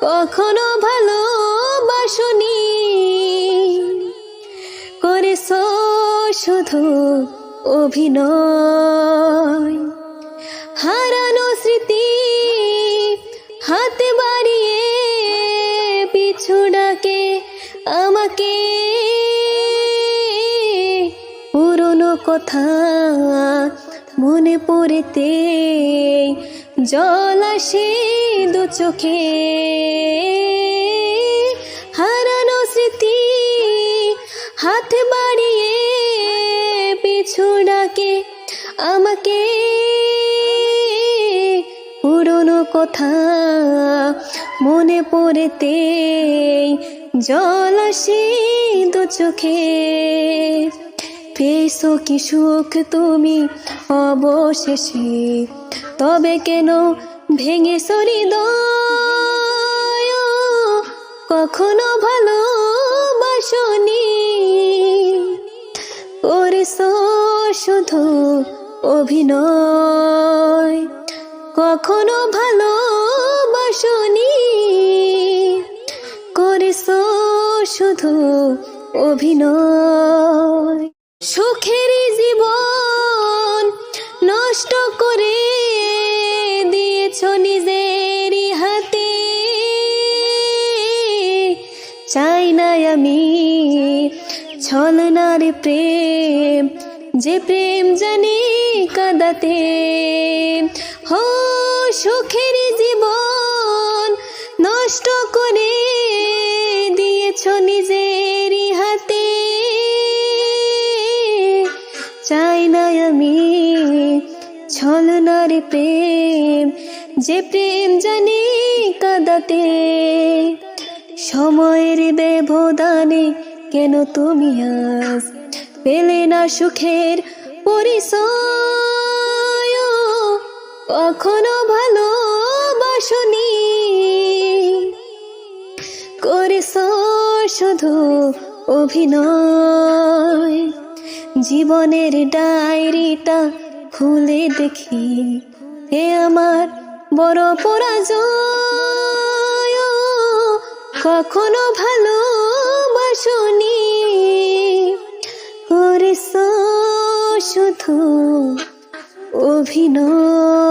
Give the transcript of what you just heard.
কখনো ভালোবাসনি। করেছ শুধু অভিনয়। হারানো স্মৃতি হাতে বাড়িয়ে পিছু ডাকে আমাকে। পুরনো কথা মনে পড়েতে জল আসে দু চোখে। হাত বাড়িয়ে পিছু ডাকে আমাকে। পুরনো কথা মনে পড়েতে জল আসে দু চোখে। পেয়েছ কি সুখ তুমি অবশেষে? তবে কেন ভেঙে সরি কখনো ভালোবাসনি করেছ শুধু অভিনয়। কখনো ভালো ভালোবাসনি। করেছ শুধু অভিনয়। সুখের জীবন নষ্ট করে দিয়েছ নিজের হাতে। চাই না আমি ছলনার প্রেম। যে প্রেম জানি কাদাতে। হো, সুখের জীবন নষ্ট করে দিয়েছ নিজেরই হাতে। চাই না আমি ছলনার প্রেম, যে প্রেম জানি কাদাতে। সময়ের ব্যবধানে কেন তুমি আজ পেলে না সুখের পরিচয়। কখনো ভালোবাসনি। করেছ শুধু অভিনয়। জীবনের ডায়েরিটা খুলে দেখি হে আমার বড় পরাজয়। কখনো ভালোবাসনি শুধু অভিনয়।